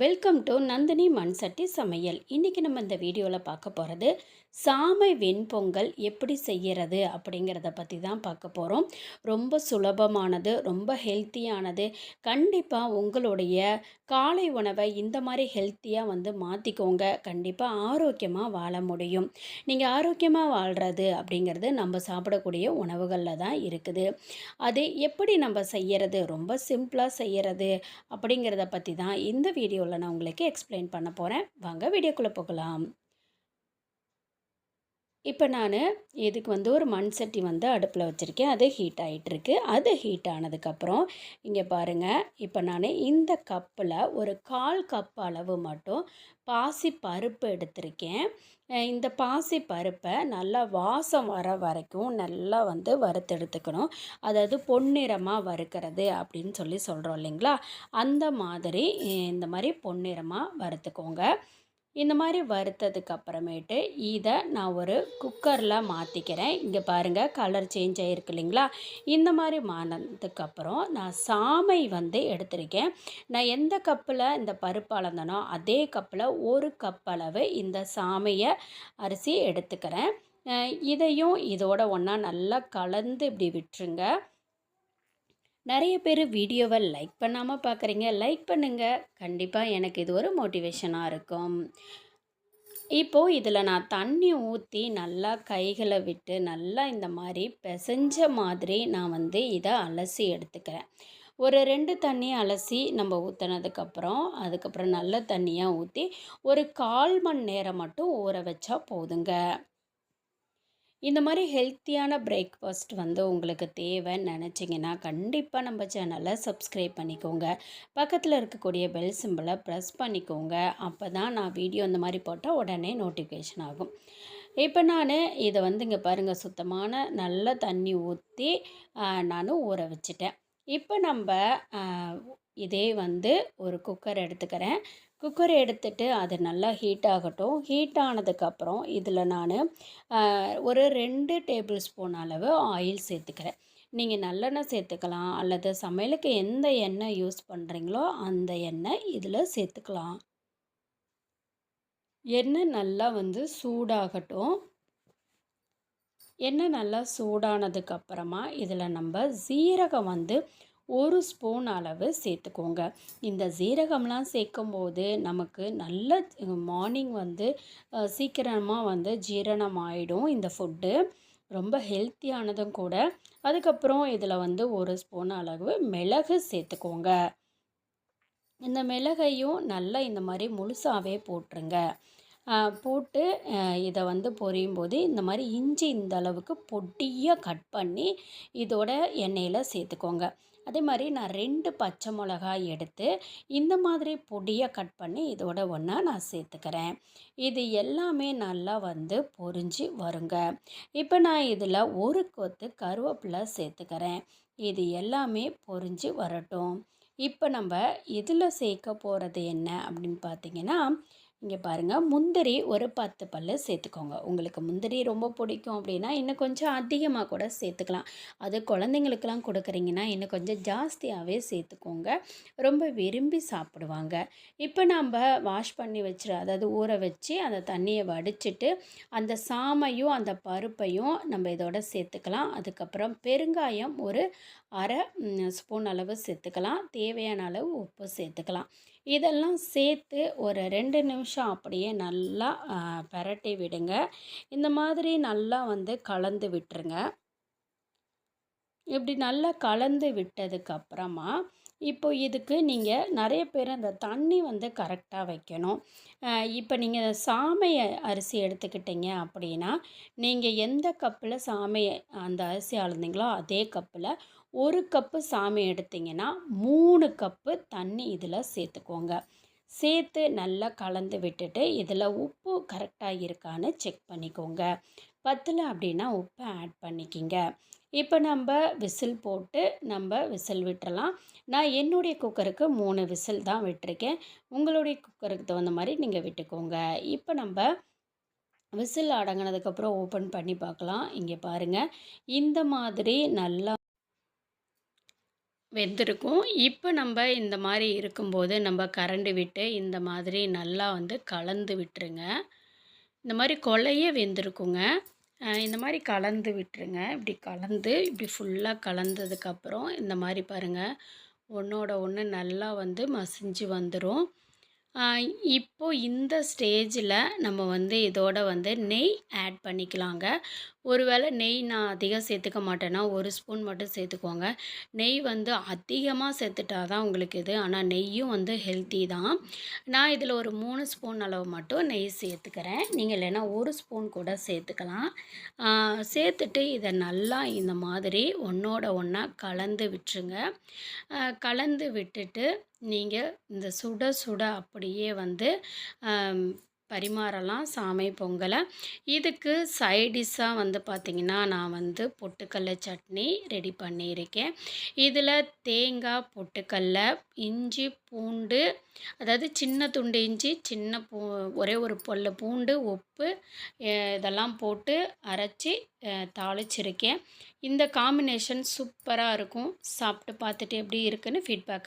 Welcome to Nandini மண்சட்டி சமையல் இன்றைக்கி நம்ம இந்த வீடியோவில் பார்க்க போகிறது சாமை வெண்பொங்கல் எப்படி செய்கிறது அப்படிங்கிறத பற்றி தான் பார்க்க போகிறோம் ரொம்ப சுலபமானது ரொம்ப ஹெல்த்தியானது கண்டிப்பாக உங்களுடைய காலை உணவை இந்த மாதிரி ஹெல்த்தியாக வந்து மாற்றிக்கோங்க கண்டிப்பாக ஆரோக்கியமாக வாழ முடியும். நீங்கள் ஆரோக்கியமாக வாழ்கிறது அப்படிங்கிறது நம்ம சாப்பிடக்கூடிய உணவுகளில் தான் இருக்குது. அது எப்படி நம்ம செய்கிறது ரொம்ப சிம்பிளாக செய்கிறது அப்படிங்கிறத பற்றி தான் இந்த வீடியோவில் நான் உங்களுக்கு எக்ஸ்பிளைன் பண்ண போகிறேன் வாங்க வீடியோக்குள்ளே போகலாம். இப்போ நான் இதுக்கு வந்து ஒரு மண் சட்டி வந்து அடுப்பில் வச்சுருக்கேன். அது ஹீட் ஆகிட்டுருக்கு அது ஹீட் ஆனதுக்கப்புறம் இங்கே பாருங்கள் இப்போ நான் இந்த கப்பில் ஒரு கால் கப் அளவு மட்டும் பாசி பருப்பு எடுத்திருக்கேன். இந்த பாசி பருப்பை நல்லா வாசம் வர வரைக்கும் நல்லா வந்து வறுத்தெடுத்துக்கணும் அதாவது பொன்னிறமாக வறுக்கிறது அப்படின்னு சொல்லி சொல்கிறோம் இல்லைங்களா? அந்த மாதிரி இந்த மாதிரி பொன்னிறமாக வறுத்துக்கோங்க. இந்த மாதிரி வறுத்ததுக்கு அப்புறமேட்டு இதை நான் ஒரு குக்கரில் மாற்றிக்கிறேன் இங்கே பாருங்கள் கலர் சேஞ்ச் ஆகிருக்கு இல்லைங்களா? இந்த மாதிரி மானதுக்கப்புறம் நான் சாமை வந்து எடுத்திருக்கேன். நான் எந்த கப்பில் இந்த பருப்பு அளந்தனோ அதே கப்பில் ஒரு கப் அளவு இந்த சாமையை அரிசி எடுத்துக்கிறேன். இதையும் இதோட ஒன்றா நல்லா கலந்து இப்படி விட்டுருங்க. நிறைய பேர் வீடியோவை லைக் பண்ணாமல் பார்க்குறீங்க லைக் பண்ணுங்கள் கண்டிப்பாக எனக்கு இது ஒரு மோட்டிவேஷனாக இருக்கும். இப்போது இதில் நான் தண்ணி ஊற்றி நல்லா கைகளை விட்டு நல்லா இந்த மாதிரி பிசைஞ்ச மாதிரி நான் வந்து இதை அலசி எடுத்துக்கிறேன். ஒரு ரெண்டு தண்ணி அலசி நம்ம ஊற்றினதுக்கப்புறம் அதுக்கப்புறம் நல்ல தண்ணியாக ஊற்றி ஒரு கால் மணி நேரம் மட்டும் ஊற வச்சா போதுங்க. இந்த மாதிரி ஹெல்த்தியான பிரேக்ஃபாஸ்ட் வந்து உங்களுக்கு தேவைன்னு நினச்சிங்கன்னா கண்டிப்பாக நம்ம சேனலை சப்ஸ்கிரைப் பண்ணிக்கோங்க. பக்கத்தில் இருக்கக்கூடிய பெல் சிம்பிளை ப்ரெஸ் பண்ணிக்கோங்க. அப்போ தான் நான் வீடியோ இந்த மாதிரி போட்டால் உடனே நோட்டிஃபிகேஷன் ஆகும். இப்போ நான் இதை வந்து இங்கே பாருங்கள் சுத்தமான நல்ல தண்ணி ஊற்றி நான் ஊற வச்சிட்டேன். இப்போ நம்ம இதே வந்து ஒரு குக்கர் எடுத்துக்கிறேன். குக்கர் எடுத்துட்டு அது நல்லா ஹீட் ஆகட்டும். ஹீட் ஆனதுக்கப்புறம் இதில் நான் ஒரு ரெண்டு டேபிள் ஸ்பூன் அளவு ஆயில் சேர்த்துக்கிறேன். நீங்கள் நல்லெண்ணெய் சேர்த்துக்கலாம். அல்லது சமையலுக்கு எந்த எண்ணெய் யூஸ் பண்ணுறீங்களோ அந்த எண்ணெய் இதில் சேர்த்துக்கலாம். எண்ணெய் நல்லா வந்து சூடாகட்டும். எண்ணெய் நல்லா சூடானதுக்கப்புறமா இதில் நம்ம சீரகம் வந்து ஒரு ஸ்பூன் அளவு சேர்த்துக்கோங்க. இந்த ஜீரகம்லாம் சேர்க்கும்போது நமக்கு நல்ல மார்னிங் வந்து சீக்கிரமாக வந்து ஜீரணம் ஆகிடும் இந்த ஃபுட்டு ரொம்ப ஹெல்த்தியானதும் கூட. அதுக்கப்புறம் இதில் வந்து ஒரு ஸ்பூன் அளவு மிளகு சேர்த்துக்கோங்க. இந்த மிளகையும் நல்லா இந்த மாதிரி முழுசாகவே போட்டுருங்க. போட்டு இதை வந்து பொரியும் போது இந்த மாதிரி இஞ்சி இந்த அளவுக்கு பொடியாக கட் பண்ணி இதோட எண்ணெயில் சேர்த்துக்கோங்க. அதே மாதிரி நான் ரெண்டு பச்சை மிளகாய் எடுத்து இந்த மாதிரி பொடியாக கட் பண்ணி இதோட ஒன்றா நான் சேர்த்துக்கிறேன். இது எல்லாமே நல்லா வந்து பொரிஞ்சு வருங்க. இப்போ நான் இதில் ஒரு கொத்து கருவேப்பிலை சேர்த்துக்கிறேன். இது எல்லாமே பொரிஞ்சு வரட்டும். இப்போ நம்ம இதில் சேர்க்க போகிறது என்ன அப்படின்னு பார்த்தீங்கன்னா இங்கே பாருங்கள் முந்திரி ஒரு பத்து பல்லு சேர்த்துக்கோங்க. உங்களுக்கு முந்திரி ரொம்ப பிடிக்கும் அப்படின்னா இன்னும் கொஞ்சம் அதிகமாக கூட சேர்த்துக்கலாம். அது குழந்தைங்களுக்கெல்லாம் கொடுக்குறீங்கன்னா இன்னும் கொஞ்சம் ஜாஸ்தியாகவே சேர்த்துக்கோங்க. ரொம்ப விரும்பி சாப்பிடுவாங்க. இப்போ நம்ம வாஷ் பண்ணி வச்சுரு அதாவது ஊற வச்சு அந்த தண்ணியை வடிச்சிட்டு அந்த சாமையும் அந்த பருப்பையும் நம்ம இதோட சேர்த்துக்கலாம். அதுக்கப்புறம் பெருங்காயம் ஒரு அரை ஸ்பூன் அளவு சேர்த்துக்கலாம். தேவையான அளவு உப்பு சேர்த்துக்கலாம். இதெல்லாம் சேர்த்து ஒரு ரெண்டு நிமிஷம் அப்படியே நல்லா பரட்டி பிரட்டி விடுங்க. இந்த மாதிரி நல்லா வந்து கலந்து விட்டுருங்க. இப்படி நல்லா கலந்து விட்டதுக்கு அப்புறமா இப்போ இதுக்கு நீங்கள் நிறைய பேர் அந்த தண்ணி வந்து கரெக்டாக வைக்கணும். இப்போ நீங்கள் சாமை அரிசி எடுத்துக்கிட்டீங்க அப்படின்னா நீங்கள் எந்த கப்பில் சாமை அந்த அரிசி அளந்தீங்களோ அதே கப்பில் ஒரு கப்பு சாமை எடுத்தீங்கன்னா மூணு கப்பு தண்ணி இதில் சேர்த்துக்கோங்க. சேர்த்து நல்லா கலந்து விட்டுட்டு இதில் உப்பு கரெக்டாக இருக்கான்னு செக் பண்ணிக்கோங்க. பத்தில் அப்படின்னா உப்பை ஆட் பண்ணிக்கிங்க. இப்போ நம்ம விசில் போட்டு நம்ம விசில் விட்டுறலாம். நான் என்னுடைய குக்கருக்கு மூணு விசில் தான் விட்டிருக்கேன். உங்களுடைய குக்கருக்கு தகுந்த மாதிரி நீங்கள் விட்டுக்கோங்க. இப்போ நம்ம விசில் அடங்கினதுக்கப்புறம் ஓப்பன் பண்ணி பார்க்கலாம். இங்கே பாருங்கள் இந்த மாதிரி நல்லா வெந்திருக்கும். இப்போ நம்ம இந்த மாதிரி இருக்கும்போது நம்ம கரண்டு விட்டு இந்த மாதிரி நல்லா வந்து கலந்து விட்டுருங்க. இந்த மாதிரி கொலையே வெந்திருக்குங்க. இந்த மாதிரி கலந்து விட்டுருங்க. இப்படி கலந்து இப்படி ஃபுல்லாக கலந்ததுக்கப்புறம் இந்த மாதிரி பாருங்கள் ஒன்றோட ஒன்று நல்லா வந்து மசிஞ்சு வந்துடும் இப்போ இந்த ஸ்டேஜில் நம்ம வந்து இதோட வந்து நெய் ஆட் பண்ணிக்கலாங்க. ஒருவேளை நெய் நான் அதிகம் சேர்த்துக்க மாட்டேன்னா ஒரு ஸ்பூன் மட்டும் சேர்த்துக்கோங்க. நெய் வந்து அதிகமாக சேர்த்துட்டா தான் உங்களுக்கு இது. ஆனால் நெய்யும் வந்து ஹெல்த்தி தான். நான் இதில் ஒரு மூணு ஸ்பூன் அளவு மட்டும் நெய் சேர்த்துக்கிறேன். நீங்கள் இல்லைன்னா ஒரு ஸ்பூன் கூட சேர்த்துக்கலாம். சேர்த்துட்டு இதை நல்லா இந்த மாதிரி ஒன்றோட ஒன்றா கலந்து விட்டுருங்க. கலந்து விட்டுட்டு நீங்கள் இந்த சுட சுட அப்படியே வந்து பரிமாறலாம் சாமை பொங்கலை. இதுக்கு சைடிஷ்ஷாக வந்து பார்த்திங்கன்னா நான் வந்து பொட்டுக்கடல சட்னி ரெடி பண்ணியிருக்கேன். இதில் தேங்காய் பொட்டுக்கடலை இஞ்சி பூண்டு அதாவது சின்ன துண்டு இஞ்சி சின்ன பூ ஒரே ஒரு பொல்ல பூண்டு உப்பு இதெல்லாம் போட்டு அரைச்சி தாளிச்சிருக்கேன். இந்த காம்பினேஷன் சூப்பராக இருக்கும். சாப்பிட்டு பார்த்துட்டு எப்படி இருக்குன்னு ஃபீட்பேக்கை